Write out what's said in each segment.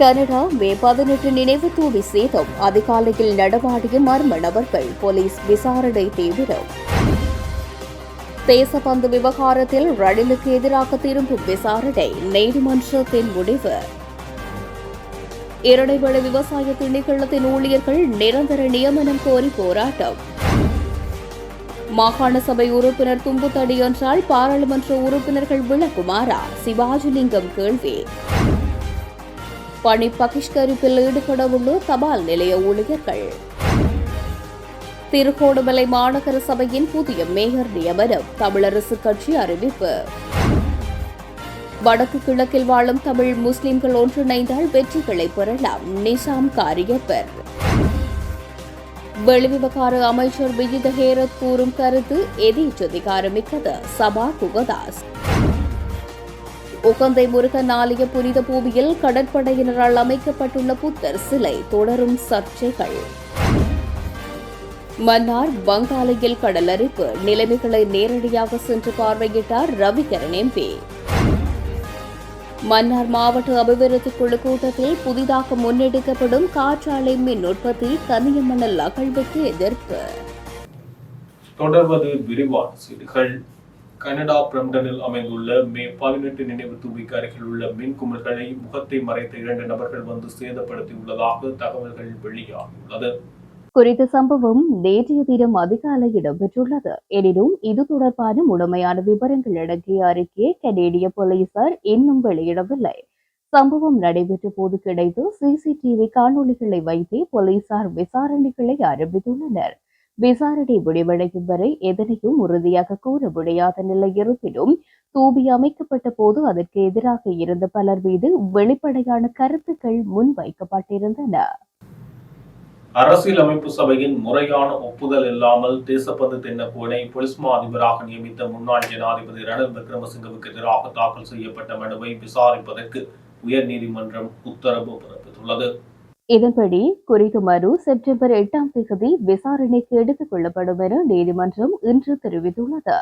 Canada மே பதினெட்டு நினைவு தூவி சேதம். அதிகாலையில் நடமாடிய மர்ம நபர்கள் போலீஸ் விசாரணை தீவிரம். தேசபந்து விவகாரத்தில் ரணிலுக்கு எதிராக திரும்பும் விசாரணை நீதிமன்றத்தின் முடிவு. இரணைவள விவசாய திணைக்களத்தின் ஊழியர்கள் நிரந்தர நியமனம் கோரி போராட்டம். மாகாண சபை உறுப்பினர் தும்புத்தடி என்றால் பாராளுமன்ற உறுப்பினர்கள் விளக்குமாறா சிவாஜிலிங்கம் கேள்வி. பணி பகிஷ்கரிப்பில் ஈடுபடவுள்ள தபால் நிலைய ஊழியர்கள். திருகோடுமலை மாநகர சபையின் புதிய மேயர் நியமனம் தமிழரசு கட்சி அறிவிப்பு. வடக்கு கிழக்கில் வாழும் தமிழ் முஸ்லிம்கள் ஒன்றிணைந்தால் வெற்றிகளை பெறலாம் நிசாம் காரியப்பர். வெளிவிவகார அமைச்சர் விஜித ஹேரத் கூறும் கருத்து எதேச்சதிகாரமிக்கது. சபா குகதாஸ் உகந்தை முருகன் ஆலய புனித பூமியில் கடற்படையினரால் அமைக்கப்பட்டுள்ள புத்தர் சிலை தொடரும் சர்ச்சைகள். மன்னார் வங்காளையில் கடலரிப்பு நிலைமைகளை நேரடியாக சென்று பார்வையிட்டார் ரவிகரன் எம்பி மன்னார் மாவட்ட அபிவிருத்தி குழு கூட்டத்தில் புதிதாக முன்னெடுக்கப்படும் காற்றாலை மின் உற்பத்தி கனியமணல் அகழ்வுக்கு எதிர்ப்பு. தொடர்வது விரிவான செய்திகள். கனடா பிரம்டனில் அமைந்துள்ள மே பதினெட்டு நினைவு தூவிக்கு அருகில் உள்ள மின் குமிழ்களை முகத்தை மறைத்த இரண்டு நபர்கள் வந்து சேதப்படுத்தியுள்ளதாக தகவல்கள் வெளியாகியுள்ளது. குறித்த சம்பவம் நேற்றைய தினம் அதிகாலை இடம்பெற்றுள்ளது. எனினும் இது தொடர்பான முழுமையான விவரங்கள் அடங்கிய அறிக்கையை கனேடிய போலீசார் இன்னும் வெளியிடவில்லை. சம்பவம் நடைபெற்ற போது கிடைத்த சிசிடிவி காணொலிகளை வைத்தே போலீசார் விசாரணைகளை ஆரம்பித்துள்ளனர். விசாரணை முடிவடையும் வரை எதனையும் உறுதியாக கூற முடியாத நிலை இருப்பினும் தூபி அமைக்கப்பட்ட போது அதற்கு எதிராக இருந்த பலர் மீது வெளிப்படையான கருத்துக்கள் முன்வைக்கப்பட்டிருந்தன. அரசியலமைப்பு சபையின் முறையான ஒப்புதல் இல்லாமல் தேசப்பந்து தென்னக்கோனை போலீஸ் மா அதிபராக நியமித்த முன்னாள் ஜனாதிபதி ரணில் விக்ரமசிங்கவுக்கு எதிராக தாக்கல் செய்யப்பட்ட மனுவை விசாரிப்பதற்கு உயர்நீதிமன்றம் உத்தரவு பிறப்பித்துள்ளது. இதன்படி குறித்த மனு செப்டம்பர் எட்டாம் தேதி விசாரணைக்கு எடுத்துக் கொள்ளப்படும் என நீதிமன்றம் இன்று தெரிவித்துள்ளது.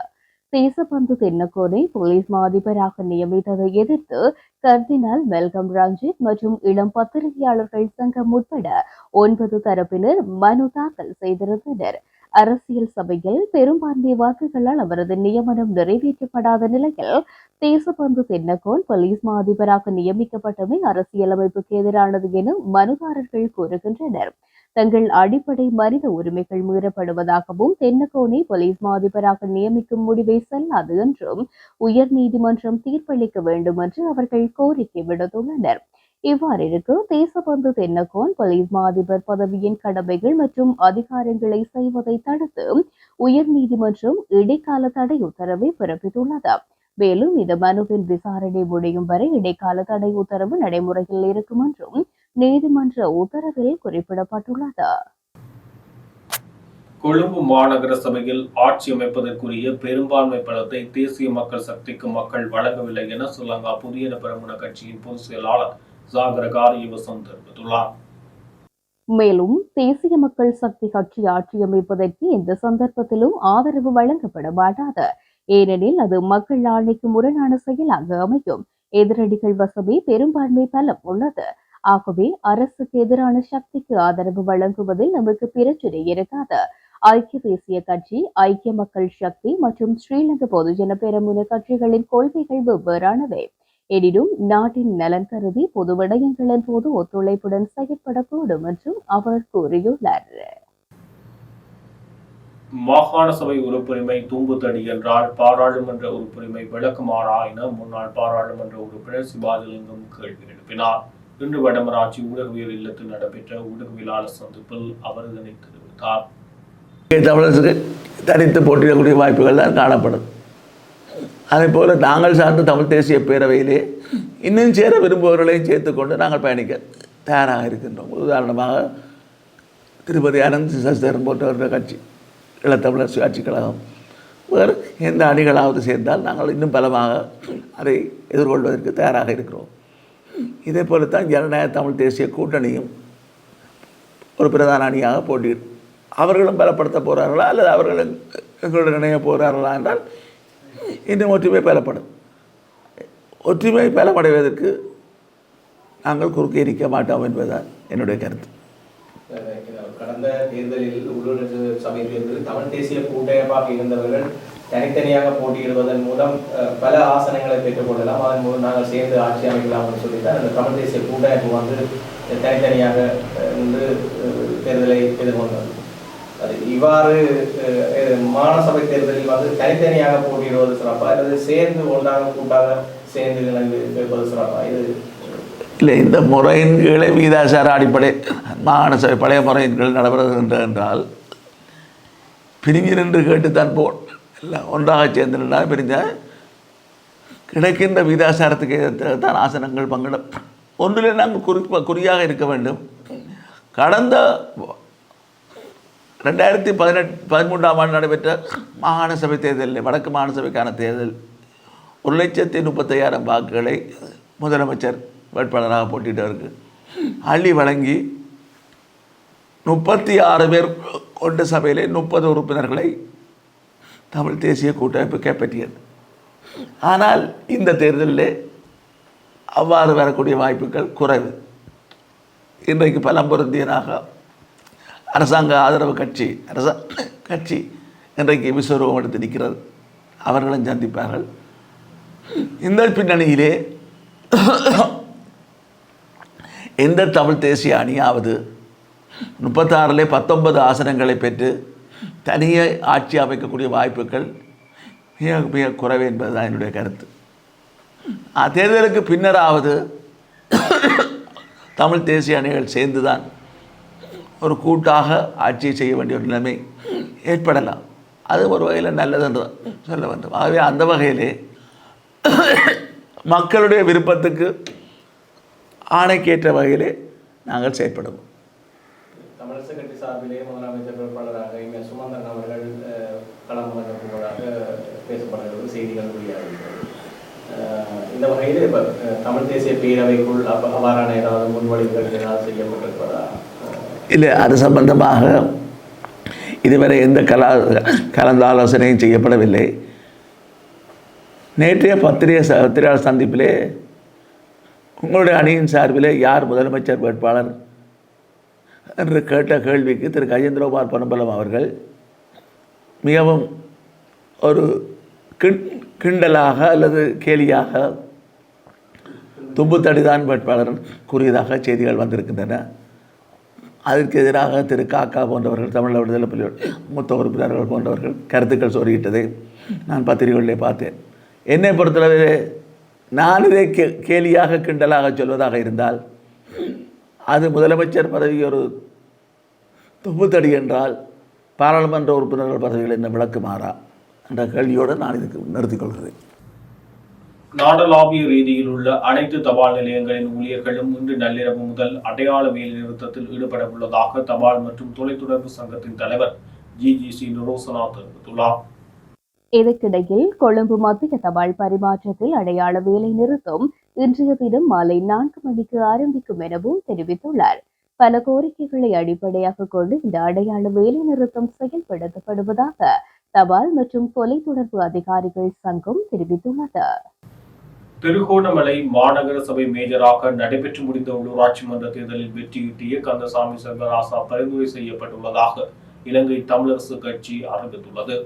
தேசபந்து தென்னக்கோனை போலீஸ் மா அதிபராக நியமித்ததை எதிர்த்து கர்தினால் வெல்கம் ரஞ்சித் மற்றும் இளம் பத்திரிகையாளர்கள் சங்கம் உட்பட ஒன்பது தரப்பினர் மனு தாக்கல் செய்திருந்தனர். அரசியல் சபையில் பெரும்பான்மை வாக்குகளால் அவரது நியமனம் நிறைவேற்றப்படாத நிலையில் தேசபந்து தென்னக்கோன் போலீஸ் மா அதிபராக நியமிக்கப்பட்டமை அரசியலமைப்புக்கு எதிரானது என மனுதாரர்கள் கூறுகின்றனர். தங்கள் அடிப்படை மனித உரிமைகள் மீறப்படுவதாகவும் தென்னகோனை போலீஸ் மா அதிபராக நியமிக்கும் முடிவை செல்லாது என்றும் உயர் நீதிமன்றம் தீர்ப்பளிக்க வேண்டும் என்று அவர்கள் கோரிக்கை விடுத்துள்ளனர். இவ்வாறிருக்க தேசபந்து தென்னகோன் போலீஸ் மா அதிபர் பதவியின் கடமைகள் மற்றும் அதிகாரங்களை செய்வதை தடுத்து உயர் நீதிமன்றம் இடைக்கால தடை உத்தரவை பிறப்பித்துள்ளது. மேலும் இந்த மனுவின் விசாரணை முடியும் வரை இடைக்கால தடை உத்தரவு நடைமுறையில் இருக்கும் என்றும் நீதிமன்ற உத்தரவில் குறிப்பிடப்பட்டுள்ளது. கொழும்பு மாநகர சபையில் ஆட்சி அமைப்பதற்குரிய பெரும்பான்மை பலத்தை தேசிய மக்கள் சக்திக்கு மக்கள் வழங்கவில்லை என ஸ்ரீலங்கா புதிய பெரமுன கட்சியின் பொதுச் செயலாளர் ஜாகரகார் காரியவசம் தெரிவித்துள்ளார் மேலும் தேசிய மக்கள் சக்தி கட்சி ஆட்சி அமைப்பதற்கு எந்த சந்தர்ப்பத்திலும் ஆதரவு வழங்கப்பட மாட்டாது ஏனெனில் அது மக்கள் ஆணைக்கு முரணான செயலாக அமையும். எதிரடிகள் வசமே பெரும்பான்மை பலம் உள்ளது. ஆகவே அரசுக்கு எதிரான சக்திக்கு ஆதரவு வழங்குவதில் நமக்கு பிரச்சனை இருக்காது. ஐக்கிய தேசிய கட்சி ஐக்கிய மக்கள் சக்தி மற்றும் ஸ்ரீலங்கா பொதுஜன பெரமுன கட்சிகளின் கொள்கைகள் வெவ்வேறானவை. எனினும் நாட்டின் நலன் கருதி பொது விடயங்களின் போது ஒத்துழைப்புடன் செயற்படக்கூடும் என்றும் அவர் கூறியுள்ளார். மாகாண சபை உறுப்புரிமை தூம்புத்தடி என்றால் பாராளுமன்ற உறுப்புரிமை விளக்குமாறா என முன்னாள் பாராளுமன்ற உறுப்பினர் சிவாஜிலிங்கம் கேள்வி எழுப்பினார். இன்று வடமராட்சி ஊடகவியல் இல்லத்தில் நடைபெற்ற ஊடகவியலாளர் சந்திப்பில் அவர் இதனை தெரிவித்தார். தமிழரசுக்கு தனித்து போட்டியிடக்கூடிய வாய்ப்புகள் தான் காணப்படும். அதே போல் நாங்கள் சார்ந்த தமிழ் தேசிய பேரவையிலே இன்னும் சேர விரும்புபவர்களையும் சேர்த்துக்கொண்டு நாங்கள் பயணிக்க தயாராக இருக்கின்றோம். உதாரணமாக திருப்பதி அனந்த் சசிதரன் போன்றவர்கள் கட்சி இளத்தமிழர் சுயாட்சி கழகம். வேறு எந்த அணிகளாவது சேர்ந்தால் நாங்கள் இன்னும் பலமாக அதை எதிர்கொள்வதற்கு தயாராக இருக்கிறோம். இதே போல தான் ஜனநாயக தமிழ் தேசிய கூட்டணியும் ஒரு பிரதான அணியாக போட்டி அவர்களும் பலப்படுத்த போகிறார்களா அல்லது அவர்களும் எங்களுடன் இணைய போகிறார்களா என்றால் இன்னும் ஒற்றுமை பெறப்படும் ஒற்றுமை பெறப்படைவதற்கு நாங்கள் குறுக்கே இருக்க மாட்டோம் என்பதுதான் என்னுடைய கருத்து. கடந்த தேர்தலில் உள்ளூராட்சி சபை தேர்தலில் தமிழ் தேசிய கூட்டமைப்பாக இருந்தவர்கள் தனித்தனியாக போட்டியிடுவதன் மூலம் அஹ், பல ஆசனங்களை பெற்றுக்கொள்ளலாம் அதன் மூலம் நாங்கள் சேர்ந்து ஆட்சி அமைக்கலாம்னு சொல்லித்தான் அந்த தமிழ் தேசிய கூட்டமைப்பு வந்து தனித்தனியாக வந்து தேர்தலை எதிர்கொண்டது. இவ்வாறு அஹ், மாநசபை தேர்தலில் வந்து தனித்தனியாக போட்டியிடுவது சிறப்பா? அல்லது சேர்ந்து ஒன்றாக கூட்டாக சேர்ந்து இணைந்து சிறப்பா? இது இல்லை இந்த முறையின் கீழே வீதாசார அடிப்படை மாகாண பழைய முறையின் கீழ் நடைபெறுகின்ற என்றால் பிரிஞ்சு நின்று கேட்டுத்தான் போன். எல்லாம் ஒன்றாக சேர்ந்து நின்றால் பிரிஞ்ச கிடைக்கின்ற விகிதாசாரத்துக்கு தான் ஆசனங்கள் பங்கிடும். ஒன்றில் நாங்கள் குறிப்பாக குறியாக இருக்க வேண்டும். கடந்த ரெண்டாயிரத்தி பதினெட்டு பதிமூன்றாம் ஆண்டு நடைபெற்ற மாகாண சபை தேர்தலில் வடக்கு மாகாண சபைக்கான தேர்தல் ஒரு லட்சத்தி முப்பத்தையாயிரம் வாக்குகளை முதலமைச்சர் வேட்பாளராக போட்டிட்டவருக்கு அள்ளி வழங்கி முப்பத்தி ஆறு பேர் கொண்ட சபையிலே முப்பது உறுப்பினர்களை தமிழ் தேசிய கூட்டமைப்பு கைப்பற்றியது. ஆனால் இந்த தேர்தலில் அவ்வாறு வரக்கூடிய வாய்ப்புகள் குறைவு. இன்றைக்கு பலம் பொருந்தியனாக அரசாங்க ஆதரவு கட்சி அரச கட்சி இன்றைக்கு விஸ்வரூபம் எடுத்து நிற்கிறது. அவர்களும் சந்திப்பார்கள். இந்த பின்னணியிலே எந்த தமிழ் தேசிய அணியாவது முப்பத்தாறிலே பத்தொன்பது ஆசனங்களை பெற்று தனியே ஆட்சி அமைக்கக்கூடிய வாய்ப்புகள் மிக மிக குறைவு என்பதுதான் என்னுடைய கருத்து. தேர்தலுக்கு பின்னராவது தமிழ் தேசிய அணிகள் சேர்ந்துதான் ஒரு கூட்டாக ஆட்சி செய்ய வேண்டிய ஒரு நிலைமை ஏற்படலாம். அது ஒரு வகையில் நல்லதுன்னு சொல்ல வேண்டும். ஆகவே அந்த வகையிலே மக்களுடைய விருப்பத்துக்கு ஆணைக்கேற்ற வகையிலே நாங்கள் செயற்படுவோம். தமிழரசு கட்சி சார்பிலே முதலமைச்சர் வேட்பாளராக இங்கே சுமந்தன் அவர்கள் களம் போவதாக பேசப்படுகிறது செய்திகள் வெளியாகிறது இந்த வகையில் இப்போ தமிழ் தேசிய பேரவைக்குள் அவ்வாறான ஏதாவது முன்மொழிவுகள் ஏதாவது செய்யப்பட்டிருப்பதா? இல்லை அது சம்பந்தமாக இதுவரை எந்த கலா கலந்தாலோசனையும் செய்யப்படவில்லை. நேற்றைய பத்திரிகை ச- பத்திரிகையாளர் சந்திப்பிலே உங்களுடைய அணியின் சார்பிலே யார் முதலமைச்சர் வேட்பாளர் என்று கேட்ட கேள்விக்கு திரு. கஜேந்திரகுமார் பொன்னம்பலம் அவர்கள் மிகவும் ஒரு கிண் கிண்டலாக அல்லது கேலியாக தும்புத்தடிதான் வேட்பாளர் கூறியதாக செய்திகள் வந்திருக்கின்றன. அதற்கு எதிராக திரு காக்கா போன்றவர்கள் தமிழ் விடுதலை புலிகள் மூத்த உறுப்பினர்கள் போன்றவர்கள் கருத்துக்கள் சொல்லிக்கிட்டதை நான் பத்திரிகைகளிலே பார்த்தேன். என்னை பொறுத்தளவில் நான் இதை கே கேலியாக கிண்டலாக சொல்வதாக இருந்தால் அது முதலமைச்சர் பதவி ஒரு தொப்புத்தடி என்றால் பாராளுமன்ற உறுப்பினர்கள் பதவிகள் என்ன விளக்குமாறா என்ற கேள்வியோடு நான் இதுக்கு நிறுத்திக்கொள்கிறேன் நாடளாவிய ரீதியில் உள்ள அனைத்து தபால் நிலையங்களின் ஊழியர்களும் இன்று நள்ளிரவு முதல் அடையாள வேலை நிறுத்தத்தில் ஈடுபட உள்ளதாக தபால் மற்றும் தொலைத்தொடர்பு சங்கத்தின் தலைவர் ஜி. ஜி. சி. நுரோசனா தெரிவித்துள்ளார். இதற்கிடையில் கொழும்பு மத்திய தபால் பரிமாற்றத்தில் அடையாள வேலை நிறுத்தம் இன்றைய தினம் மாலை நான்கு மணிக்கு ஆரம்பிக்கும் எனவும் தெரிவித்துள்ளார். பல கோரிக்கைகளை அடிப்படையாக கொண்டு இந்த அடையாள வேலை நிறுத்தம் செயல்படுத்தப்படுவதாக தபால் மற்றும் தொலைத்தொடர்பு அதிகாரிகள் சங்கம் தெரிவித்துள்ளது. திருகோணமலை மாநகர சபை மேஜராக நடைபெற்று முடிந்த உள்ளூராட்சி மன்ற தேர்தலில் வெற்றியீட்டிய கந்தசாமி செல்வராசா பரிந்துரை செய்யப்பட்டுள்ளதாக இலங்கை தமிழரசு கட்சி அறிவித்துள்ளது.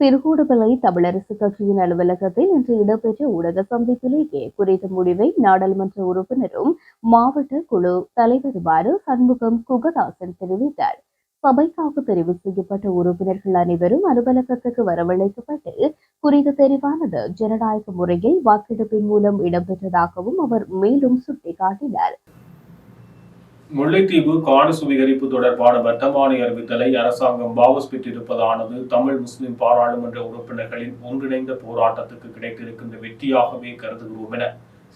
திருகூடுமலை தமிழரசு கட்சியின் அலுவலகத்தில் இன்று இடம்பெற்ற ஊடக சந்திப்பிலேயே குறித்த முடிவை நாடாளுமன்ற உறுப்பினரும் மாவட்ட குழு தலைவருமாறு சண்முகம் குகதாசன் தெரிவித்தார். சபைக்காக தெரிவு செய்யப்பட்ட உறுப்பினர்கள் அனைவரும் அலுவலகத்துக்கு வரவழைக்கப்பட்டு குறித்து தெரிவானது ஜனநாயக முறையில் வாக்கெடுப்பின் மூலம் இடம்பெற்றதாகவும் அவர் மேலும் சுட்டிக்காட்டினார். முல்லைத்தீவு காடு சுவீகரிப்பு தொடர்பான வர்த்தமானி அறிவித்தலை அரசாங்கம் வாபஸ் பெற்றிருப்பதானது தமிழ் முஸ்லிம் பாராளுமன்ற உறுப்பினர்களின் ஒன்றிணைந்த போராட்டத்துக்கு கிடைத்திருக்கின்ற வெற்றியாகவே கருதுகிறோம் என.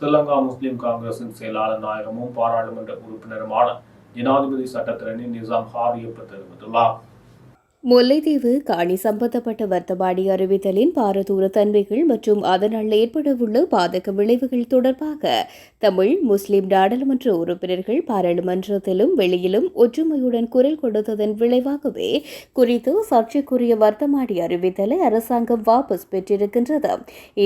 ஸ்ரீலங்கா முஸ்லிம் காங்கிரசின் செயலாளர் நாயகமும் பாராளுமன்ற உறுப்பினருமான ஜனாதிபதி சட்டத்திறனி நிசாம் ஹாரியப்ப தெரிவித்துள்ளார் முல்லைத்தீவு காணி சம்பந்தப்பட்ட வர்த்தமானி அறிவித்தலின் பாரதூர தன்மைகள் மற்றும் அதனால் ஏற்படவுள்ள பாதக விளைவுகள் தொடர்பாக தமிழ் முஸ்லிம் நாடாளுமன்ற உறுப்பினர்கள் பாராளுமன்றத்திலும் வெளியிலும் ஒற்றுமையுடன் குரல் கொடுத்ததன் விளைவாகவே குறித்து சர்ச்சைக்குரிய வர்த்தமானி அறிவித்தலை அரசாங்கம் வாபஸ் பெற்றிருக்கின்றது.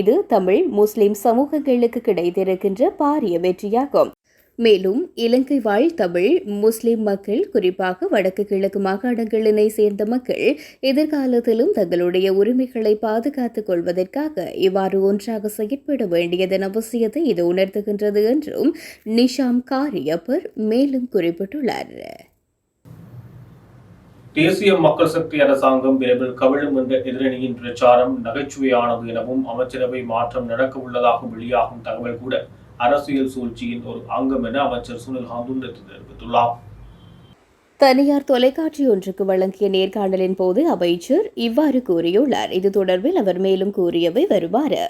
இது தமிழ் முஸ்லிம் சமூகங்களுக்கு கிடைத்திருக்கின்ற பாரிய வெற்றியாகும். மேலும் இலங்கை வாழ் தமிழ் முஸ்லிம் மக்கள் குறிப்பாக வடக்கு கிழக்கு மாகாணங்களினை சேர்ந்த மக்கள் எதிர்காலத்திலும் தங்களுடைய உரிமைகளை பாதுகாத்துக் கொள்வதற்காக இவ்வாறு ஒன்றாக செயற்பட வேண்டியதன் அவசியத்தை இது உணர்த்துகின்றது என்றும் நிஷாம் காரியப்பர் மேலும் குறிப்பிட்டுள்ளார். தேசிய மக்கள் சக்தி அரசாங்கம் விரைவில் கவிழும் என்ற எதிரணியின் பிரச்சாரம் நகைச்சுவையானது எனவும் அமைச்சரவை மாற்றம் நடக்க உள்ளதாக வெளியாகும் தகவல் கூட அரசியல் சூழ்ச்சியின் ஒரு அங்கம் என அமைச்சர் சுனில் ஹந்துண்டத்து தெரிவித்துள்ளார். தனியார் தொலைக்காட்சி ஒன்றுக்கு வழங்கிய நேர்காணலின் போது அமைச்சர் இவ்வாறு கூறியுள்ளார். இது தொடர்பில் அவர் மேலும் கூறியவை வருமாறு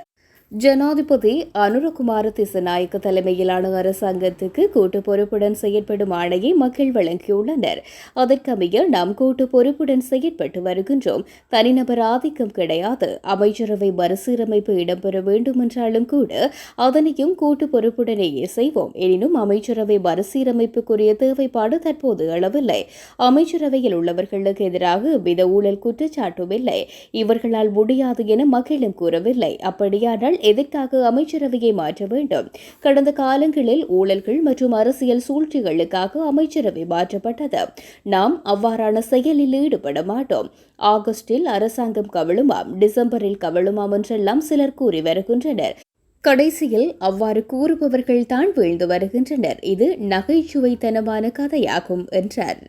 ஜனாதிபதி அனுரகுமார திசநாயக்க தலைமையிலான அரசாங்கத்துக்கு கூட்டு பொறுப்புடன் செயற்படும் ஆணையை மக்கள் வழங்கியுள்ளனர். அதற்கமைய நாம் கூட்டு பொறுப்புடன் செயற்பட்டு வருகின்றோம். தனிநபர் ஆதிக்கம் கிடையாது. அமைச்சரவை மறுசீரமைப்பு இடம்பெற வேண்டும் என்றாலும் கூட அதனையும் கூட்டு பொறுப்புடனேயே செய்வோம். எனினும் அமைச்சரவை மறுசீரமைப்புக்குரிய தேவைப்பாடு தற்போது அளவில்லை அமைச்சரவையில் உள்ளவர்களுக்கு எதிராக எவ்வித ஊழல் குற்றச்சாட்டும் இல்லை இவர்களால் முடியாது என மக்களும் கூறவில்லை. அப்படியானால் எதற்காக அமைச்சரவையை மாற்ற வேண்டும்? கடந்த காலங்களில் ஊழல்கள் மற்றும் அரசியல் சூழ்ச்சிகளுக்காக அமைச்சரவை மாற்றப்பட்டது. நாம் அவ்வாறான செயலில் ஈடுபட மாட்டோம். ஆகஸ்டில் அரசாங்கம் கவிழுமாம் டிசம்பரில் கவிழுமாம் என்றெல்லாம் சிலர் கூறி வருகின்றனர். கடைசியில் அவ்வாறு கூறுபவர்கள் தான் வீழ்ந்து வருகின்றனர். இது நகைச்சுவைத்தனமான கதையாகும் என்றார்.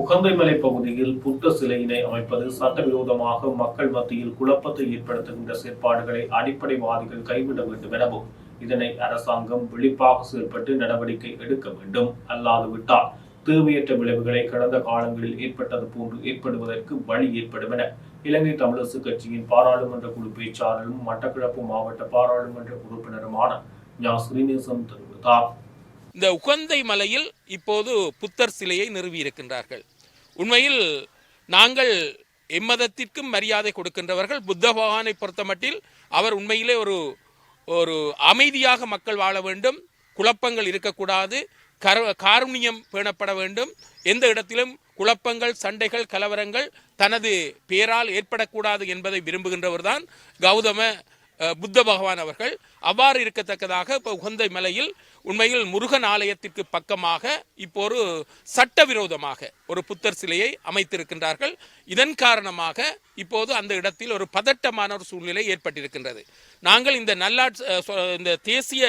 உகந்தைமலை பகுதியில் புத்த சிலையினை அமைப்பது சட்டவிரோதமாக மக்கள் மத்தியில் குழப்பத்தை ஏற்படுத்துகின்ற செயற்பாடுகளை அடிப்படைவாதிகள் கைவிட வேண்டும் எனவும் இதனை அரசாங்கம் விழிப்பாக செயல்பட்டு நடவடிக்கை எடுக்க வேண்டும் அல்லாது விட்டால் தேவையற்ற விளைவுகளை கடந்த காலங்களில் ஏற்பட்டது போன்று ஏற்படுவதற்கு வழி ஏற்படும் என இலங்கை தமிழரசு கட்சியின் பாராளுமன்ற குழு பேச்சாளரும் மட்டக்களப்பு மாவட்ட பாராளுமன்ற உறுப்பினருமான ஞா. ஸ்ரீநேசன் தெரிவித்தார். இந்த உகந்தை மலையில் இப்போது புத்தர் சிலையை நிறுவியிருக்கின்றார்கள் உண்மையில் நாங்கள் எம்மதத்திற்கும் மரியாதை கொடுக்கின்றவர்கள். புத்த பகவானை பொறுத்தமட்டில் அவர் உண்மையிலே ஒரு ஒரு அமைதியாக மக்கள் வாழ வேண்டும். குழப்பங்கள் இருக்கக்கூடாது. கர காருண்யம் பேணப்பட வேண்டும். எந்த இடத்திலும் குழப்பங்கள் சண்டைகள் கலவரங்கள் தனது பேரால் ஏற்படக்கூடாது என்பதை விரும்புகின்றவர்தான் கௌதம புத்த பகவான் அவர்கள் அவ்வாறு இருக்கத்தக்கதாக இப்போ உகந்தை மலையில் உண்மையில் முருகன் ஆலயத்திற்கு பக்கமாக இப்போ ஒரு சட்டவிரோதமாக ஒரு புத்தர் சிலையை அமைத்திருக்கின்றார்கள். இதன் காரணமாக இப்போது அந்த இடத்தில் ஒரு பதட்டமான ஒரு சூழ்நிலை ஏற்பட்டிருக்கின்றது. நாங்கள் இந்த நல்லாட்சி இந்த தேசிய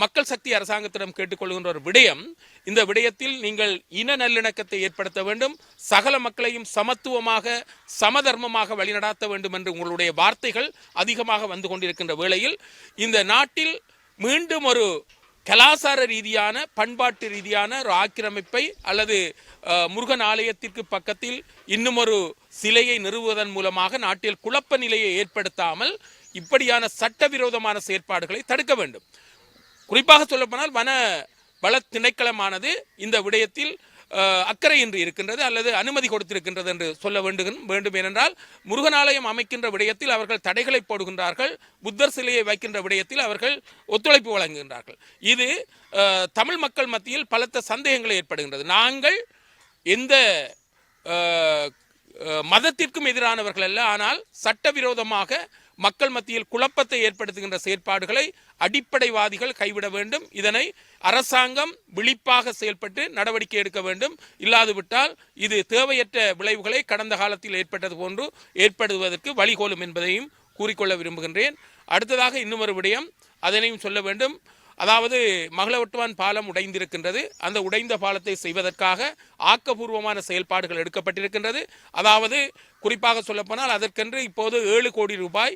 மக்கள் சக்தி அரசாங்கத்திடம் கேட்டுக்கொள்கின்ற ஒரு விடயம். இந்த விடயத்தில் நீங்கள் இன நல்லிணக்கத்தை ஏற்படுத்த வேண்டும். சகல மக்களையும் சமத்துவமாக சமதர்மமாக வழிநடாத்த வேண்டும் என்று உங்களுடைய வார்த்தைகள் அதிகமாக வந்து கொண்டிருக்கின்ற வேளையில் இந்த நாட்டில் மீண்டும் ஒரு கலாசார ரீதியான பண்பாட்டு ரீதியான ஒரு ஆக்கிரமிப்பை அல்லது முருகன் ஆலயத்திற்கு பக்கத்தில் இன்னும் ஒரு சிலையை நிறுவுவதன் மூலமாக நாட்டில் குழப்ப நிலையை ஏற்படுத்தாமல் இப்படியான சட்டவிரோதமான செயற்பாடுகளை தடுக்க வேண்டும். குறிப்பாக சொல்லப்போனால் வன வள திணைக்களமானது இந்த விடயத்தில் அக்கறையின்றி இருக்கின்றது அல்லது அனுமதி கொடுத்திருக்கின்றது என்று சொல்ல வேண்டும் வேண்டும் ஏனென்றால் முருகனாலயம் அமைக்கின்ற விடயத்தில் அவர்கள் தடைகளை போடுகின்றார்கள் புத்தர் சிலையை வைக்கின்ற விடயத்தில் அவர்கள் ஒத்துழைப்பு வழங்குகின்றார்கள். இது தமிழ் மக்கள் மத்தியில் பலத்த சந்தேகங்களை ஏற்படுகின்றது. நாங்கள் எந்த மதத்திற்கும் எதிரானவர்கள் அல்ல ஆனால் சட்டவிரோதமாக மக்கள் மத்தியில் குழப்பத்தை ஏற்படுத்துகின்ற செயற்பாடுகளை அடிப்படைவாதிகள் கைவிட வேண்டும். இதனை அரசாங்கம் விழிப்பாக செயல்பட்டு நடவடிக்கை எடுக்க வேண்டும். இல்லாதுவிட்டால் இது தேவையற்ற விளைவுகளை கடந்த காலத்தில் ஏற்பட்டது போன்று ஏற்படுவதற்கு வழிகோலும் என்பதையும் கூறிக்கொள்ள விரும்புகின்றேன். அடுத்ததாக இன்னொரு விடயம் அதனையும் சொல்ல வேண்டும். அதாவது மகளவட்டுவான் பாலம் உடைந்திருக்கின்றது. அந்த உடைந்த பாலத்தை செய்வதற்காக ஆக்கப்பூர்வமான செயல்பாடுகள் எடுக்கப்பட்டிருக்கின்றது. அதாவது குறிப்பாக சொல்லப்போனால் அதற்கென்று இப்போது ஏழு கோடி ரூபாய்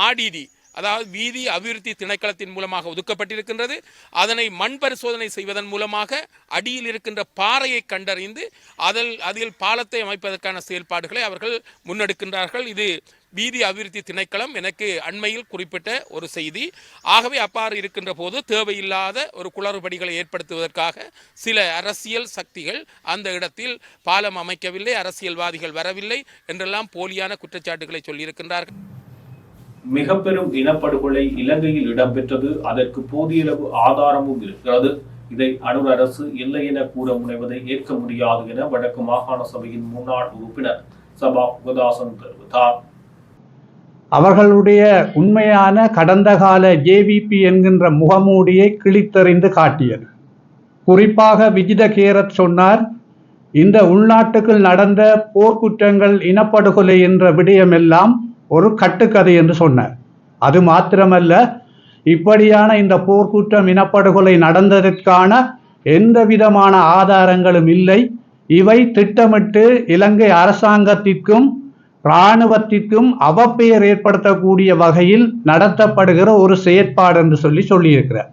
ஆடிடி அதாவது வீதி அபிவிருத்தி திணைக்களத்தின் மூலமாக ஒதுக்கப்பட்டிருக்கின்றது. அதனை மண் பரிசோதனை செய்வதன் மூலமாக அடியில் இருக்கின்ற பாறையை கண்டறிந்து அதில் அதில் பாலத்தை அமைப்பதற்கான செயல்பாடுகளை அவர்கள் முன்னெடுக்கின்றார்கள். இது வீதி அபிவிருத்தி திணைக்களம் எனக்கு அண்மையில் குறிப்பிட்ட ஒரு செய்தி. ஆகவே அப்பாறு இருக்கின்ற போது தேவையில்லாத ஒரு குளறுபடிகளை ஏற்படுத்துவதற்காக சில அரசியல் சக்திகள் அந்த இடத்தில் பாலம் அமைக்கவில்லை அரசியல்வாதிகள் வரவில்லை என்றெல்லாம் போலியான குற்றச்சாட்டுகளை சொல்லியிருக்கின்றார்கள். மிக பெரும் இனப்படுகொலை இலங்கையில் இடம்பெற்றது. அதற்கு போதியளவு ஆதாரமும் இருக்கிறது. இதை அனுர் அரசு இல்லை என கூற முனைவதை ஏற்க முடியாது என வடக்கு மாகாண சபையின் முன்னாள் உறுப்பினர் சபா உபதாசன் தெரிவித்தார். அவர்களுடைய உண்மையான கடந்த கால ஜேவிபி என்கின்ற முகமூடியை கிழித்தறிந்து காட்டியது. குறிப்பாக விஜித கேரத் சொன்னார் இந்த உள்நாட்டுக்குள் நடந்த போர்க்குற்றங்கள் இனப்படுகொலை என்ற விடயமெல்லாம் ஒரு கட்டுக்கதை என்று சொன்னார். அது மாத்திரமல்ல இப்படியான இந்த போர்க்குற்றம் இனப்படுகொலை நடந்ததற்கான எந்த விதமான ஆதாரங்களும் இல்லை. இவை திட்டமிட்டு இலங்கை அரசாங்கத்திற்கும் இராணுவத்திற்கும் அவப்பெயர் ஏற்படுத்தக்கூடிய வகையில் நடத்தப்படுகிற ஒரு செயற்பாடு என்று சொல்லி சொல்லியிருக்கிறார்.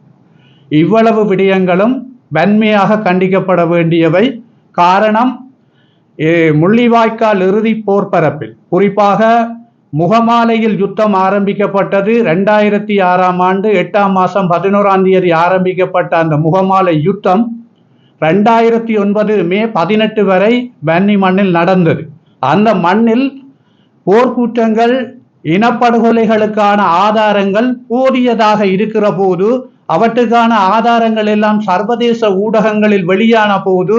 இவ்வளவு விடயங்களும் வன்மையாக கண்டிக்கப்பட வேண்டியவை காரணம் ஏ, முள்ளிவாய்க்கால் இறுதி போர்ப்பரப்பில் குறிப்பாக முகமாலையில் யுத்தம் ஆரம்பிக்கப்பட்டது. ரெண்டாயிரத்தி ஆறாம் ஆண்டு எட்டாம் மாதம் பதினோராம் தேதி ஆரம்பிக்கப்பட்ட அந்த முகமாலை யுத்தம் ரெண்டாயிரத்தி ஒன்பது மே பதினெட்டு வரை வன்னி மண்ணில் நடந்தது. அந்த மண்ணில் போர்க்குற்றங்கள் இனப்படுகொலைகளுக்கான ஆதாரங்கள் போதியதாக இருக்கிற போது அவற்றுக்கான ஆதாரங்கள் எல்லாம் சர்வதேச ஊடகங்களில் வெளியான போது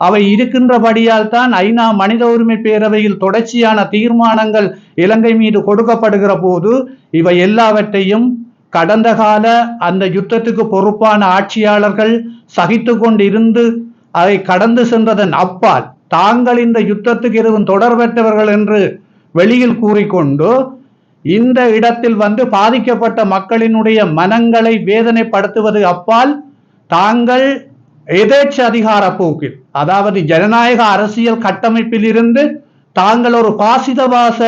அவை இருக்கின்றபடியால் தான் ஐநா மனித உரிமை பேரவையில் தொடர்ச்சியான தீர்மானங்கள் இலங்கை மீது கொடுக்கப்படுகிற போது இவை எல்லாவற்றையும் கடந்த கால அந்த யுத்தத்துக்கு பொறுப்பான ஆட்சியாளர்கள் சகித்து கொண்டிருந்து அதை கடந்து சென்றதன் அப்பால் தாங்கள் இந்த யுத்தத்துக்கு எதுவும் தொடர்பற்றவர்கள் என்று வெளியில் கூறிக்கொண்டு இந்த இடத்தில் வந்து பாதிக்கப்பட்ட மக்களினுடைய மனங்களை வேதனைப்படுத்துவது அப்பால் தாங்கள் எதேச்ச அதிகார போக்கில் அதாவது ஜனநாயக அரசியல் கட்டமைப்பில் இருந்து தாங்கள் ஒரு பாசிதவாச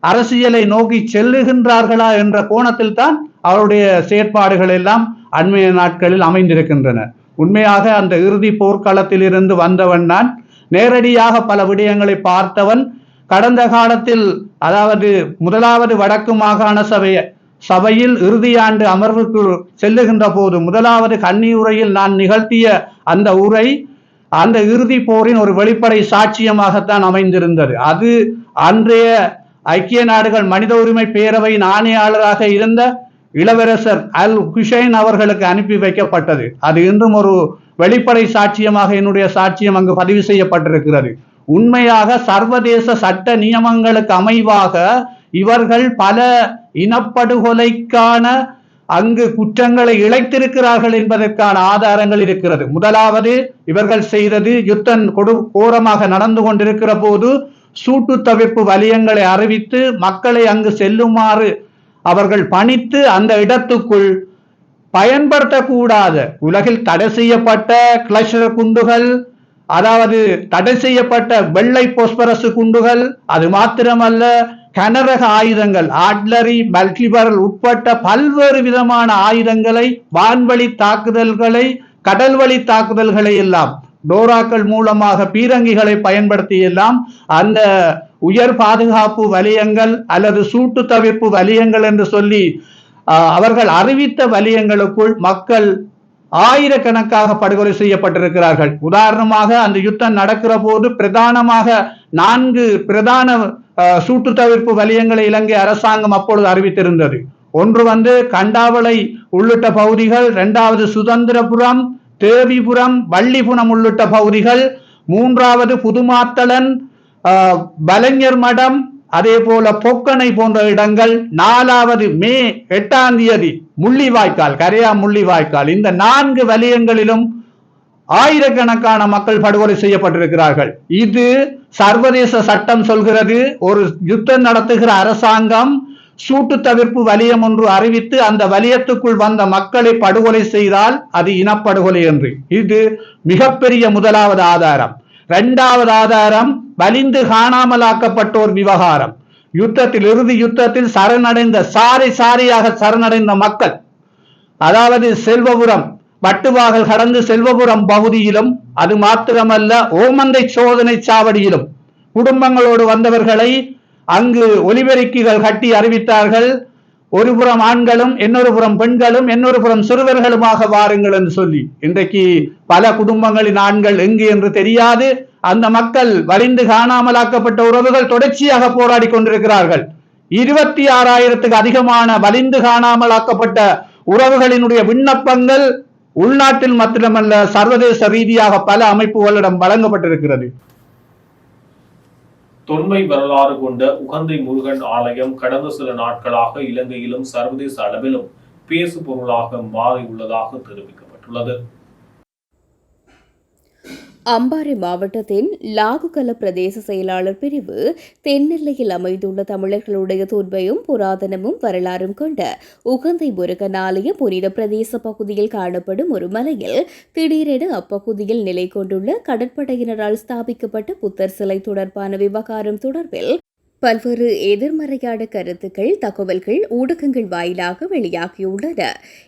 அரசியலை நோக்கி செல்லுகின்றார்களா என்ற கோணத்தில் தான் அவருடைய செயற்பாடுகள் எல்லாம் அண்மைய நாட்களில் அமைந்திருக்கின்றன. உண்மையாக அந்த இறுதி போர்க்களத்தில் இருந்து வந்தவன் நான். நேரடியாக பல விடயங்களை பார்த்தவன். கடந்த காலத்தில் அதாவது முதலாவது வடக்கு மாகாண சபையை சபையில் இறுதியாண்டு அமர்வுக்கு செல்லுகின்ற போது முதலாவது கன்னி உரையில் நான் நிகழ்த்திய அந்த உரை அந்த இறுதி போரின் ஒரு வெளிப்படை சாட்சியமாகத்தான் அமைந்திருந்தது. அது அன்றைய ஐக்கிய நாடுகள் மனித உரிமை பேரவையின் ஆணையாளராக இருந்த இளவரசர் அல் ஹுசைன் அவர்களுக்கு அனுப்பி வைக்கப்பட்டது. அது இன்றும் ஒரு வெளிப்படை சாட்சியமாக என்னுடைய சாட்சியம் அங்கு பதிவு செய்யப்பட்டிருக்கிறது. உண்மையாக சர்வதேச சட்ட நியமங்களுக்கு அமைவாக இவர்கள் பல இனப்படுகொலைக்கான அங்கு குற்றங்களை இழைத்திருக்கிறார்கள் என்பதற்கான ஆதாரங்கள் இருக்கிறது. முதலாவது இவர்கள் செய்தது யுத்தம் கொடு கோரமாக நடந்து கொண்டிருக்கிற போது சூட்டு தவிப்பு வலியங்களை அறிவித்து மக்களை அங்கு செல்லுமாறு அவர்கள் பணித்து அந்த இடத்துக்குள் பயன்படுத்தக்கூடாத. உலகில் தடை செய்யப்பட்ட கிளஸ்டர் குண்டுகள் அதாவது தடை செய்யப்பட்ட வெள்ளை போஸ்பரஸ் குண்டுகள் அது மாத்திரமல்ல கனரக ஆயுதங்கள் ஆட்லரி மல்டிபரல் உட்பட்ட பல்வேறு விதமான ஆயுதங்களை வான்வழி தாக்குதல்களை கடல்வழி தாக்குதல்களை எல்லாம் டோராக்கள் மூலமாக பீரங்கிகளை பயன்படுத்தி எல்லாம் அந்த உயர் பாதுகாப்பு வலியங்கள் அல்லது சூட்டு தவிர்ப்பு வலியங்கள் என்று சொல்லி அவர்கள் அறிவித்த வலியங்களுக்குள் மக்கள் ஆயிரக்கணக்காக படுகொலை செய்யப்பட்டிருக்கிறார்கள். உதாரணமாக அந்த யுத்தம் நடக்கிற போது பிரதானமாக நான்கு பிரதான சூட்டு தவிர்ப்பு வலயங்களை இலங்கை அரசாங்கம் அப்பொழுது அறிவித்திருந்தது. ஒன்று வந்து கண்டாவளை உள்ளிட்ட பகுதிகள் இரண்டாவது சுதந்திரபுரம் தேவிபுரம் வள்ளிபுரம் உள்ளிட்ட பகுதிகள் மூன்றாவது புதுமாத்தளன் வலைஞர் பலைஞர் மடம் அதே போல பொக்கனை போன்ற இடங்கள் நாலாவது மே எட்டாம் தேதி முள்ளிவாய்க்கால் கரையா முள்ளிவாய்க்கால். இந்த நான்கு வலயங்களிலும் ஆயிரக்கணக்கான மக்கள் படுகொலை செய்யப்பட்டிருக்கிறார்கள். இது சர்வதேச சட்டம் சொல்கிறது ஒரு யுத்தம் நடத்துகிற அரசாங்கம் சூட்டு தவிர்ப்பு வலியம் ஒன்று அறிவித்து அந்த வலியத்துக்குள் வந்த மக்களை படுகொலை செய்தால் அது இனப்படுகொலை என்று. இது மிகப்பெரிய முதலாவது ஆதாரம். இரண்டாவது ஆதாரம் வலிந்து காணாமலாக்கப்பட்டோர் விவகாரம். யுத்தத்தில் இறுதி யுத்தத்தில் சரணடைந்த சாரி சாரியாக சரணடைந்த மக்கள் அதாவது செல்வபுரம் வட்டுவாகல் கடந்து செல்வபுரம் பகுதியிலும் அது மாத்திரமல்ல ஓமந்தை சோதனை சாவடியிலும். குடும்பங்களோடு வந்தவர்களை அங்கு ஒலிபெருக்கிகள் கட்டி அறிவித்தார்கள். ஒரு புறம் ஆண்களும் இன்னொரு புறம் பெண்களும் இன்னொரு புறம் சிறுவர்களுமாக வாருங்கள் என்று சொல்லி. இன்றைக்கு பல குடும்பங்களின் ஆண்கள் எங்கு என்று தெரியாது. அந்த மக்கள் வலிந்து காணாமலாக்கப்பட்ட உறவுகள் தொடர்ச்சியாக போராடி கொண்டிருக்கிறார்கள். இருபத்தி ஆறாயிரத்துக்கு அதிகமான வலிந்து காணாமலாக்கப்பட்ட உறவுகளினுடைய விண்ணப்பங்கள் உள்நாட்டில் மாத்திரமல்ல சர்வதேச ரீதியாக பல அமைப்புகளிடம் வழங்கப்பட்டிருக்கிறது. தொன்மை வரலாறு கொண்ட உகந்தை முருகன் ஆலயம் கடந்த சில நாட்களாக இலங்கையிலும் சர்வதேச அளவிலும் பேசு பொருளாக மாறியுள்ளதாக தெரிவிக்கப்பட்டுள்ளது. அம்பாறை மாவட்டத்தின் லாகுகல பிரதேச செயலாளர் பிரிவு தென்னெல்லையில் அமைந்துள்ள தமிழர்களுடைய தொன்மையும் புராதனமும் வரலாறும் கொண்ட உகந்தை முருகனாலய புனித பிரதேச பகுதியில் காணப்படும் ஒரு மலையில் திடீரென அப்பகுதியில் நிலை கொண்டுள்ள கடற்படையினரால் ஸ்தாபிக்கப்பட்ட புத்தர் சிலை தொடர்பான விவகாரம் தொடர்பில் பல்வேறு எதிர்மறையான கருத்துக்கள் தகவல்கள் ஊடகங்கள் வாயிலாக வெளியாகியுள்ளன.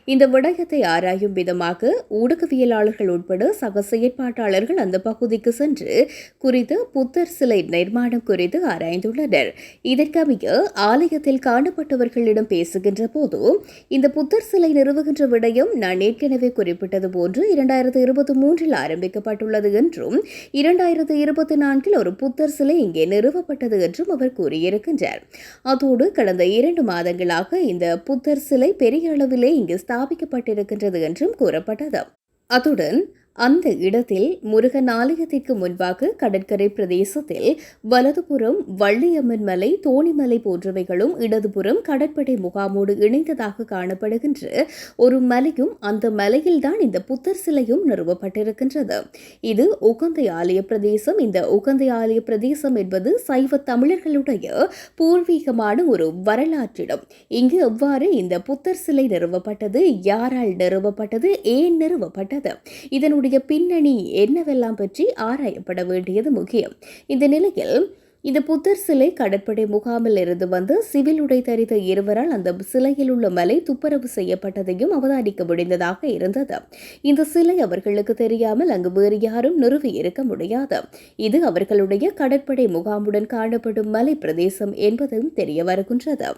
இந்த விடயத்தை ஆராயும் விதமாக ஊடகவியலாளர்கள் உட்பட சக செயற்பாட்டாளர்கள் அந்த பகுதிக்கு சென்று குறித்து புத்தர் சிலை நிர்மாணம் குறித்து ஆராய்ந்துள்ளனர். இதற்கமைய ஆலயத்தில் காணப்பட்டவர்களிடம் பேசுகின்ற போது இந்த புத்தர் சிலை நிறுவுகின்ற விடயம் நான் ஏற்கனவே குறிப்பிட்டது போன்று இரண்டாயிரத்து இருபத்தி மூன்றில் ஆரம்பிக்கப்பட்டுள்ளது என்றும் இரண்டாயிரத்து இருபத்தி நான்கில் ஒரு புத்தர் சிலை இங்கே நிறுவப்பட்டது என்றும் அவர் கூறியிருக்கின்றார். அதோடு கடந்த இரண்டு மாதங்களாக இந்த புத்தர் சிலை பெரிய அளவிலே இங்கு ஸ்தாபிக்கப்பட்டிருக்கின்றது என்றும் கூறப்பட்டது. அத்துடன் அந்த இடத்தில் முருகன் ஆலயத்திற்கு முன்பாக கடற்கரை பிரதேசத்தில் வலதுபுறம் வள்ளியம்மன் மலை தோணிமலை போன்றவைகளும் இடதுபுறம் கடற்படை முகாமோடு இணைந்ததாக காணப்படுகின்ற ஒரு மலையும் அந்த மலையில்தான் இந்த புத்தர் சிலையும் நிறுவப்பட்டிருக்கின்றது. இது உகந்தை ஆலய பிரதேசம். இந்த உகந்தை ஆலய பிரதேசம் என்பது சைவ தமிழர்களுடைய பூர்வீகமான ஒரு வரலாற்றிடம். இங்கு எவ்வாறு இந்த புத்தர் சிலை நிறுவப்பட்டது யாரால் நிறுவப்பட்டது ஏன் நிறுவப்பட்டது? இதனுடைய பின்னணி என்னவெல்லாம் பற்றி ஆராயப்பட வேண்டியது முக்கியம். இந்த நிலையில் இந்த புத்தர் சிலை கடற்படை முகாமில் இருந்து வந்து சிவில் உடை தரித்த இருவரால் அந்த சிலையில் உள்ள மலை துப்புரவு செய்யப்பட்டதையும் அவதானிக்க முடிந்ததாக இருந்தது. இந்த சிலை அவர்களுக்கு தெரியாமல் அங்கு வேறு யாரும் நிறுவி இருக்க முடியாது. இது அவர்களுடைய கடற்படை முகாமுடன் காணப்படும் மலை பிரதேசம் என்பதும் தெரிய வருகின்றது.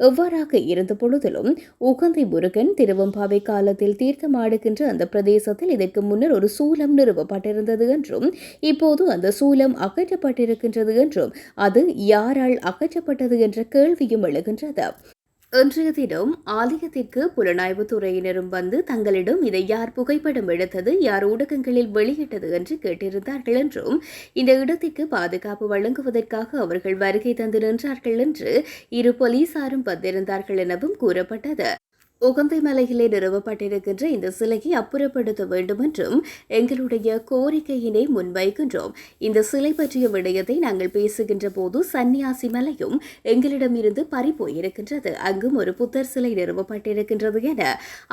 எவ்வாறாக இருந்த பொழுதிலும் உகந்தை முருகன் திருவம்பாவை காலத்தில் தீர்த்தமாடுகின்ற அந்த பிரதேசத்தில் இதற்கு முன்னர் ஒரு சூலம் நிறுவப்பட்டிருந்தது என்றும் இப்போது அந்த சூலம் அகற்றப்பட்டிருக்கின்றது என்றும் அது யாரால் அகற்றப்பட்டது என்ற கேள்வியும் எழுகின்றது. இன்றைய தினம் ஆலயத்திற்கு புலனாய்வு துறையினரும் வந்து தங்களிடம் இதை யார் புகைப்படம் எடுத்தது யார் ஊடகங்களில் வெளியிட்டது என்று கேட்டிருந்தார்கள் என்றும் இந்த இடத்திற்கு பாதுகாப்பு வழங்குவதற்காக அவர்கள் வருகை தந்து நின்றார்கள் என்று இரு போலீசாரும் வந்திருந்தார்கள் எனவும் கூறப்பட்டது. உகந்தை மலையிலே நிறுவப்பட்டிருக்கின்ற இந்த சிலையை அப்புறப்படுத்த வேண்டும் என்றும் எங்களுடைய கோரிக்கையினை முன்வைக்கின்றோம். இந்த சிலை பற்றிய விடயத்தை நாங்கள் பேசுகின்ற போது சன்னியாசி மலையும் எங்களிடமிருந்து பறிபோயிருக்கின்றது. அங்கும் ஒரு புத்தர் சிலை நிறுவப்பட்டிருக்கின்றது என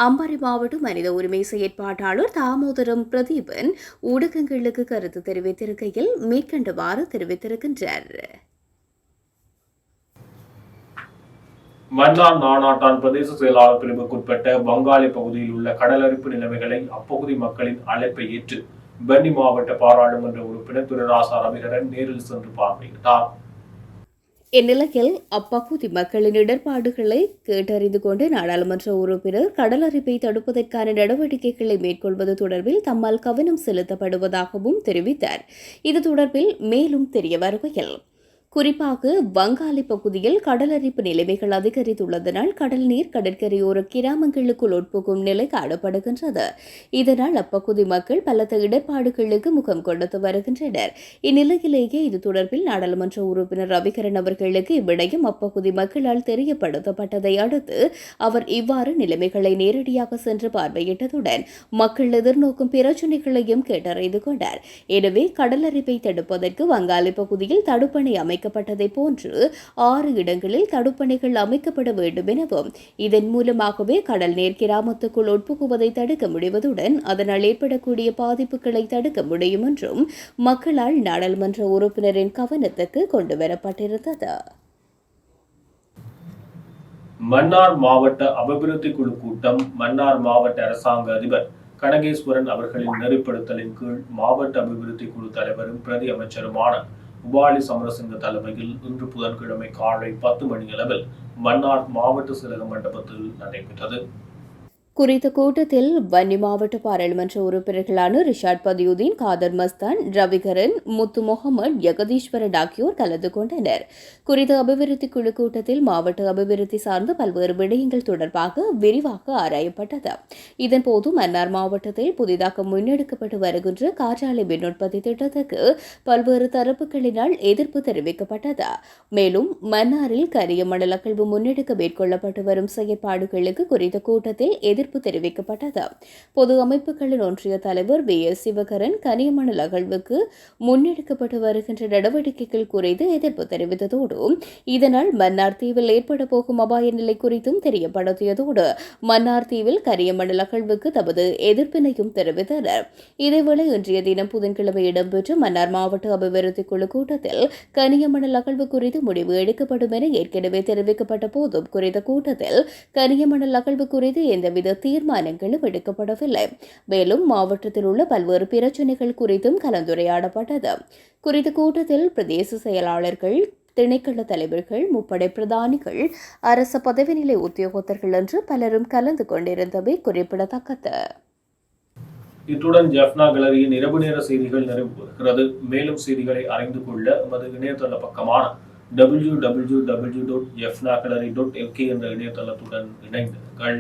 அம்பாறை மாவட்ட மனித உரிமை செயற்பாட்டாளர் தாமோதரம் பிரதீபன் ஊடகங்களுக்கு கருத்து தெரிவித்திருக்கையில் மேற்கண்டவாறு தெரிவித்திருக்கின்றார். மன்னார் நானாட்டான் பிரதேச செயலாளர் பிரிவுக்குட்பட்ட வங்காளி பகுதியில் உள்ள கடலரிப்பு நிலைமைகளை அப்பகுதி மக்களின் அழைப்பை ஏற்று பென்னி மாவட்ட பாராளுமன்ற உறுப்பினர் திரு ராசா ரவிகரன் நேரில் சென்று பார்வையிட்டார். இந்நிலையில் அப்பகுதி மக்களின் இடர்பாடுகளை கேட்டறிந்து கொண்டு நாடாளுமன்ற உறுப்பினர் கடலரிப்பை தடுப்பதற்கான நடவடிக்கைகளை மேற்கொள்வது தொடர்பில் தம்மால் கவனம் செலுத்தப்படுவதாகவும் தெரிவித்தார். இது தொடர்பில் மேலும் தெரிய வருகையில் குறிப்பாக வங்காளி பகுதியில் கடலரிப்பு நிலைமைகள் அதிகரித்துள்ளதனால் கடல் நீர் கடற்கரையோர கிராமங்களுக்குள் உட்புகும் நிலை காணப்படுகின்றது. இதனால் அப்பகுதி மக்கள் பலத்த இடர்பாடுகளுக்கு முகம் கொடுத்து வருகின்றனர். இந்நிலையிலேயே இது தொடர்பில் நாடாளுமன்ற உறுப்பினர் ரவிகரன் அவர்களுக்கு இவ்விடயம் அப்பகுதி மக்களால் தெரியப்படுத்தப்பட்டதை அடுத்து அவர் இவ்வாறு நிலைமைகளை நேரடியாக சென்று பார்வையிட்டதுடன் மக்கள் எதிர்நோக்கும் பிரச்சினைகளையும் கேட்டறிந்து கொண்டார். எனவே கடலரிப்பை தடுப்பதற்கு வங்காளி பகுதியில் தடுப்பணை அமைக்கப்பட்டதை போன்று ஆறு இடங்களில் தடுப்பணைகள் அமைக்கப்பட வேண்டும் எனவும் இதன் மூலமாகவே கடல் நீர் கிராமத்துக்குள் உட்புகுவதை தடுக்க முடிவதுடன் அதனால் ஏற்படக்கூடிய பாதிப்புகளை தடுக்க முடியும் என்றும் மக்களால் நாடாளுமன்ற உறுப்பினரின் கவனத்துக்கு கொண்டுவரப்பட்டிருந்தது. மன்னார் மாவட்ட அபிவிருத்தி குழு கூட்டம் மன்னார் மாவட்ட அரசாங்க அதிபர் கனகேஸ்வரன் அவர்களின் நெறிப்படுத்தலின் கீழ் மாவட்ட அபிவிருத்தி குழு தலைவரும் பிரதி அமைச்சருமான உபாலி சமரசிங்க தலைமையில் இன்று புதன்கிழமை காலை பத்து மணியளவில் மன்னார் மாவட்ட சிலக மண்டபத்தில் நடைபெற்றது. குறித்த கூட்டத்தில் வன்னி மாவட்ட பாராளுமன்ற உறுப்பினர்களான ரிஷாட் பதியுதீன் காதர் மஸ்தான் ரவிகரன் முத்து முகமது ஜெகதீஸ்வரன் ஆகியோர் கலந்து கொண்டனர். குறித்த அபிவிருத்தி குழு கூட்டத்தில் மாவட்ட அபிவிருத்தி சார்ந்த பல்வேறு விடயங்கள் தொடர்பாக விரிவாக ஆராயப்பட்டது. இதன்போது மன்னார் மாவட்டத்தில் புதிதாக முன்னெடுக்கப்பட்டு வருகின்ற காற்றாலை மின் உற்பத்தி திட்டத்துக்கு பல்வேறு தரப்புகளினால் எதிர்ப்பு தெரிவிக்கப்பட்டது. மேலும் மன்னாரில் கரிய மண்டல அகழ்வு முன்னெடுக்க மேற்கொள்ளப்பட்டு வரும் செயற்பாடுகளுக்கு குறித்த கூட்டத்தில் எதிர்ப்பு எதிர்ப்பு தெரிவிக்கப்பட்டது. பொது அமைப்புகளின் ஒன்றிய தலைவர் வி. எஸ். சிவகரன் கனியமணல் அகழ்வுக்கு முன்னெடுக்கப்பட்டு வருகின்ற நடவடிக்கைகள் குறித்து எதிர்ப்பு தெரிவித்ததோடு இதனால் மன்னார் தீவில் ஏற்பட போகும் அபாய நிலை குறித்தும் தெரியப்படுத்தியதோடு மன்னார் தீவில் கரியமணல் அகழ்வுக்கு தமது எதிர்ப்பினையும் தெரிவித்தனர். இதேவேளை இன்றைய தினம் புதன்கிழமை இடம்பெற்ற மன்னார் மாவட்ட அபிவிருத்தி குழு கூட்டத்தில் கனியமணல் அகழ்வு குறித்து முடிவு எடுக்கப்படும் என ஏற்கனவே தெரிவிக்கப்பட்ட போதும் குறித்த கூட்டத்தில் கனியமணல் அகழ்வு குறித்து எந்தவித தீர்மானங்களும் எடுக்கப்படவில்லை. மேலும் மாவட்டத்தில் உள்ள பல்வேறு பிரச்சினைகள் குறித்தும் கலந்துரையாடப்பட்டது. குறித்த கூட்டத்தில் பிரதேச செயலாளர்கள் திணைக்கள தலைவர்கள் முப்படை பிரதானிகள் அரச பதவிநிலை உத்தியோகத்தர்கள் என்று பலரும் கலந்து கொண்டிருந்தவை குறிப்பிடத்தக்கது. இத்துடன் ஜெஃப்னா கேலரியின் இரவு நேர செய்திகள் நிறைவு பெறுகிறது. மேலும் செய்திகளை அறிந்து கொள்ள எமது இணையதள பக்கமான டபிள்யூ டபிள்யூ டபிள்யூ டாட் எஃப்னா டாட் எல்கே என்ற இணையதளத்துடன் இணைந்திருங்கள்.